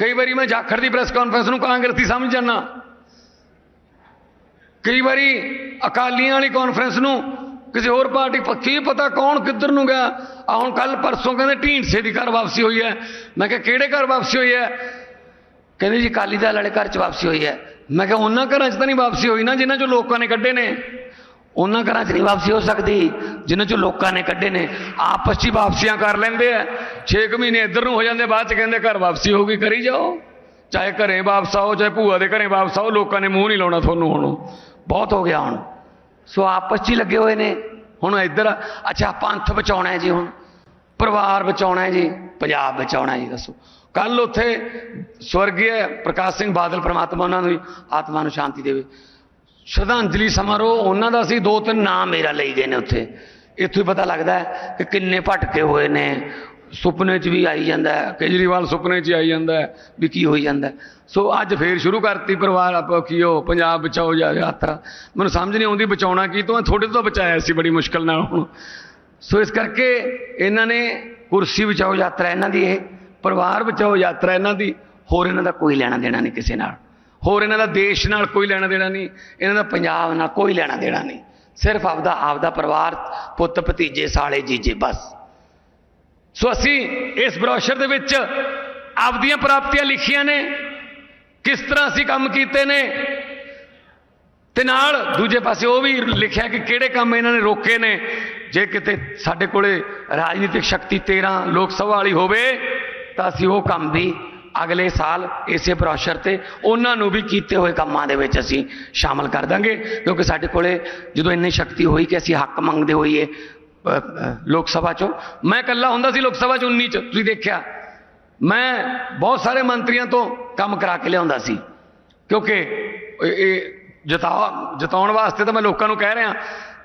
ਕਈ ਵਾਰੀ ਮੈਂ ਜਾਖੜ ਦੀ ਪ੍ਰੈਸ ਕਾਨਫਰੰਸ ਨੂੰ ਕਾਂਗਰਸੀ ਸਮਝ ਜਾਂਦਾ। ਕਈ ਵਾਰੀ ਅਕਾਲੀਆਂ ਵਾਲੀ ਕਾਨਫਰੰਸ ਨੂੰ ਕਿਸੇ ਹੋਰ ਪਾਰਟੀ ਕੀ ਪਤਾ ਕੌਣ ਕਿੱਧਰ ਨੂੰ ਗਿਆ। ਆ ਹੁਣ ਕੱਲ ਪਰਸੋਂ ਕਹਿੰਦੇ ਢੀਂਡਸੇ ਦੀ ਘਰ ਵਾਪਸੀ ਹੋਈ ਹੈ। ਮੈਂ ਕਿਹਾ, ਕਿਹੜੇ ਘਰ ਵਾਪਸੀ ਹੋਈ ਹੈ? ਕਹਿੰਦੇ ਜੀ ਅਕਾਲੀ ਦਲ ਵਾਲੇ ਘਰ ਚ ਵਾਪਸੀ ਹੋਈ ਹੈ। ਮੈਂ ਕਿਹਾ, ਉਹਨਾਂ ਘਰਾਂ ਚ ਤਾਂ ਨਹੀਂ ਵਾਪਸੀ ਹੋਈ ਨਾ, ਜਿਨ੍ਹਾਂ ਚੋਂ ਲੋਕਾਂ ਨੇ ਕੱਢੇ ਨੇ। ਉਹਨਾਂ ਘਰਾਂ 'ਚ ਨਹੀਂ ਵਾਪਸੀ ਹੋ ਸਕਦੀ, ਜਿਨ੍ਹਾਂ ਚੋਂ ਲੋਕਾਂ ਨੇ ਕੱਢੇ ਨੇ। ਆਪਸ 'ਚ ਹੀ ਵਾਪਸੀਆਂ ਕਰ ਲੈਂਦੇ ਆ। 6 ਮਹੀਨੇ ਇੱਧਰ ਨੂੰ ਹੋ ਜਾਂਦੇ, ਬਾਅਦ 'ਚ ਕਹਿੰਦੇ ਘਰ ਵਾਪਸੀ ਹੋ ਗਈ ਕਰੀ ਜਾਓ। ਚਾਹੇ ਘਰੇ ਵਾਪਸ ਆਓ, ਚਾਹੇ ਭੂਆ ਦੇ ਘਰੇ ਵਾਪਸ ਆਓ, ਲੋਕਾਂ ਨੇ ਮੂੰਹ ਨਹੀਂ ਲਾਉਣਾ ਤੁਹਾਨੂੰ ਹੁਣ। ਬਹੁਤ ਹੋ ਗਿਆ ਹੁਣ। ਸੋ ਆਪਸ 'ਚ ਹੀ ਲੱਗੇ ਹੋਏ ਨੇ। ਹੁਣ ਇੱਧਰ, ਅੱਛਾ ਪੰਥ ਬਚਾਉਣਾ ਜੀ ਹੁਣ। ਪਰਿਵਾਰ ਬਚਾਉਣਾ ਜੀ, ਪੰਜਾਬ ਬਚਾਉਣਾ ਜੀ, ਦੱਸੋ। ਕੱਲ ਉੱਥੇ ਸਵਰਗੀ ਪ੍ਰਕਾਸ਼ ਸਿੰਘ ਬਾਦਲ, ਪ੍ਰਮਾਤਮਾ ਉਹਨਾਂ ਨੂੰ ਆਤਮਾ ਨੂੰ ਸ਼ਾਂਤੀ ਦੇਵੇ। ਸ਼ਰਧਾਂਜਲੀ ਸਮਾਰੋਹ, ਉਹਨਾਂ ਦਾ ਸੀ ਦੋ ਤਿੰਨ ਨਾਮ ਮੇਰਾ ਲਈ ਗਏ ਨੇ ਉੱਥੇ। ਇੱਥੋਂ ਹੀ ਪਤਾ ਲੱਗਦਾ ਹੈ ਕਿ ਕਿੰਨੇ ਭਟਕੇ ਹੋਏ ਨੇ। ਸੁਪਨੇ 'ਚ ਵੀ ਆਈ ਜਾਂਦਾ ਹੈ, ਕੇਜਰੀਵਾਲ ਸੁਪਨੇ 'ਚ ਆਈ ਜਾਂਦਾ ਹੈ ਵੀ ਕੀ ਹੋਈ ਜਾਂਦਾ ਸੋ ਅੱਜ ਫੇਰ ਸ਼ੁਰੂ ਕਰਤੀ ਪਰਿਵਾਰ ਆਪ ਕੀ ਹੋ ਪੰਜਾਬ ਬਚਾਓ ਜਾ ਯਾਤਰਾ। ਮੈਨੂੰ ਸਮਝ ਨਹੀਂ ਆਉਂਦੀ ਬਚਾਉਣਾ ਕੀ, ਤੋਂ ਥੋੜੇ ਤੋਂ ਬਚਾਇਆ ਸੀ ਬੜੀ ਮੁਸ਼ਕਲ ਨਾਲ ਹੁਣ। ਸੋ ਇਸ ਕਰਕੇ ਇਹਨਾਂ ਨੇ ਕੁਰਸੀ ਬਚਾਓ ਯਾਤਰਾ ਇਹਨਾਂ ਦੀ ਇਹ, ਪਰਿਵਾਰ ਬਚਾਓ ਯਾਤਰਾ ਇਹਨਾਂ ਦੀ, ਹੋਰ ਇਹਨਾਂ ਦਾ ਕੋਈ ਲੈਣਾ ਦੇਣਾ ਨਹੀਂ ਕਿਸੇ ਨਾਲ। ਹੋਰ ਇਹਨਾਂ ਦਾ ਦੇਸ਼ ਨਾਲ ਕੋਈ ਲੈਣਾ ਦੇਣਾ ਨਹੀਂ, ਇਹਨਾਂ ਦਾ ਪੰਜਾਬ ਨਾਲ ਕੋਈ ਲੈਣਾ ਦੇਣਾ ਨਹੀਂ। ਸਿਰਫ ਆਪਦਾ ਆਪਦਾ ਪਰਿਵਾਰ, ਪੁੱਤ, ਭਤੀਜੇ, ਸਾਲੇ, ਜੀਜੇ, ਬਸ। ਸੋ ਅਸੀਂ ਇਸ ਬ੍ਰੋਸ਼ਰ ਦੇ ਵਿੱਚ ਆਪਦੀਆਂ ਪ੍ਰਾਪਤੀਆਂ ਲਿਖੀਆਂ ਨੇ, ਕਿਸ ਤਰ੍ਹਾਂ ਅਸੀਂ ਕੰਮ ਕੀਤੇ ਨੇ, ਤੇ ਨਾਲ ਦੂਜੇ ਪਾਸੇ ਉਹ ਵੀ ਲਿਖਿਆ ਕਿ ਕਿਹੜੇ ਕੰਮ ਇਹਨਾਂ ਨੇ ਰੋਕੇ ਨੇ। ਜੇ ਕਿਤੇ ਸਾਡੇ ਕੋਲੇ ਰਾਜਨੀਤਿਕ ਸ਼ਕਤੀ 13 ਲੋਕ ਸਭਾ ਵਾਲੀ ਹੋਵੇ, ਤਾਂ ਅਸੀਂ ਉਹ ਕੰਮ ਦੀ ਅਗਲੇ ਸਾਲ ਇਸੇ ਬ੍ਰੋਸ਼ਰ ਤੇ ਉਹਨਾਂ ਨੂੰ ਵੀ ਕੀਤੇ ਹੋਏ ਕੰਮਾਂ ਦੇ ਵਿੱਚ ਅਸੀਂ ਸ਼ਾਮਲ ਕਰ ਦਾਂਗੇ, ਕਿਉਂਕਿ ਸਾਡੇ ਕੋਲੇ ਜਦੋਂ ਇੰਨੀ ਸ਼ਕਤੀ ਹੋਈ ਕਿ ਅਸੀਂ ਹੱਕ ਮੰਗਦੇ ਹੋਈਏ ਲੋਕ ਸਭਾ ਚੋਂ, ਮੈਂ ਇਕੱਲਾ ਹੁੰਦਾ ਸੀ ਲੋਕ ਸਭਾ ਚ 19 ਚ, ਤੁਸੀਂ ਦੇਖਿਆ। ਮੈਂ ਬਹੁਤ ਸਾਰੇ ਮੰਤਰੀਆਂ ਤੋਂ ਕੰਮ ਕਰਾ ਕੇ ਲਿਆਉਂਦਾ ਸੀ, ਕਿਉਂਕਿ ਇਹ- ਜਤਾ, ਜਤਾਉਣ ਵਾਸਤੇ ਤਾਂ ਮੈਂ ਲੋਕਾਂ ਨੂੰ ਕਹਿ ਰਿਹਾ।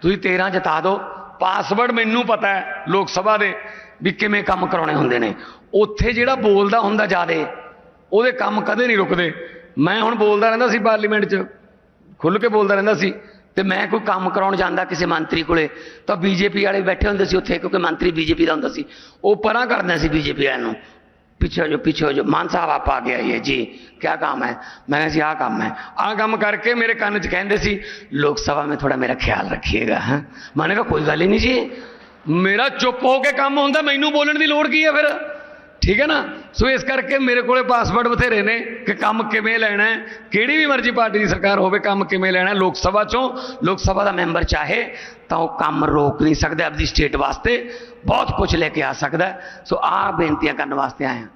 ਤੁਸੀਂ 13 ਜਤਾ ਦਿਓ, ਪਾਸਵਰਡ ਮੈਨੂੰ ਪਤਾ ਹੈ ਲੋਕ ਸਭਾ ਦੇ। ਵੀ ਕਿਵੇਂ ਕੰਮ ਕਰਾਉਣੇ ਹੁੰਦੇ ਨੇ। ਉੱਥੇ ਜਿਹੜਾ ਬੋਲਦਾ ਹੁੰਦਾ ਜ਼ਿਆਦਾ, ਉਹਦੇ ਕੰਮ ਕਦੇ ਨਹੀਂ ਰੁਕਦੇ। ਮੈਂ ਹੁਣ ਬੋਲਦਾ ਰਹਿੰਦਾ ਸੀ ਪਾਰਲੀਮੈਂਟ 'ਚ ਖੁੱਲ ਕੇ ਬੋਲਦਾ ਰਹਿੰਦਾ ਸੀ, ਤੇ ਮੈਂ ਕੋਈ ਕੰਮ ਕਰਾਉਣ ਜਾਂਦਾ ਕਿਸੇ ਮੰਤਰੀ ਕੋਲੇ, ਤਾਂ ਬੀਜੇਪੀ ਵਾਲੇ ਬੈਠੇ ਹੁੰਦੇ ਸੀ ਉੱਥੇ, ਕਿਉਂਕਿ ਮੰਤਰੀ ਬੀਜੇਪੀ ਦਾ ਹੁੰਦਾ ਸੀ। ਉਹ ਪਰਾਂ ਕਰਦੇ ਸੀ ਬੀਜੇਪੀ ਵਾਲਿਆਂ ਨੂੰ, ਪਿੱਛੇ ਜੋ ਪਿੱਛੇ ਜੋ ਮਾਨ ਸਾਹਿਬ ਆਪ ਆ ਗਿਆ ਇਹ, ਜੀ ਕੀ ਕੰਮ ਹੈ? ਮੈਂ ਕਿਹਾ ਸੀ ਆਹ ਕੰਮ ਹੈ। ਆਹ ਕੰਮ ਕਰਕੇ ਮੇਰੇ ਕੰਨ 'ਚ ਕਹਿੰਦੇ ਸੀ, ਲੋਕ ਸਭਾ ਮੇ ਥੋੜਾ ਮੇਰਾ ਖਿਆਲ ਰੱਖੀਏਗਾ, ਹਾਂ? ਮੈਨੇ ਕਿਹਾ ਕੋਈ ਗੱਲ ਹੀ ਨਹੀਂ ਜੀ। ਮੇਰਾ ਚੁੱਪ ਹੋ ਕੇ ਕੰਮ ਹੁੰਦਾ, ਮੈਨੂੰ ਬੋਲਣ ਦੀ ਲੋੜ ਕੀ ਹੈ ਫਿਰ? ਠੀਕ ਹੈ ਨਾ? ਸੋ ਇਸ ਕਰਕੇ ਮੇਰੇ ਕੋਲੇ ਪਾਸਵਰਡ ਬਥੇਰੇ ਨੇ ਕਿ ਕੰਮ ਕਿਵੇਂ ਲੈਣਾ ਕਿਹੜੀ ਵੀ ਮਰਜ਼ੀ ਪਾਰਟੀ ਦੀ ਸਰਕਾਰ ਹੋਵੇ, ਕੰਮ ਕਿਵੇਂ ਲੈਣਾ ਲੋਕ ਸਭਾ ਚੋਂ, ਲੋਕ ਸਭਾ ਦਾ ਮੈਂਬਰ ਚਾਹੇ, ਤਾਂ ਉਹ ਕੰਮ ਰੋਕ ਨਹੀਂ ਸਕਦਾ ਆਪਣੀ ਸਟੇਟ ਵਾਸਤੇ ਬਹੁਤ ਕੁਝ ਲੈ ਕੇ ਆ ਸਕਦਾ ਸੋ ਆ ਬੇਨਤੀਆਂ ਕਰਨ ਵਾਸਤੇ ਆਇਆ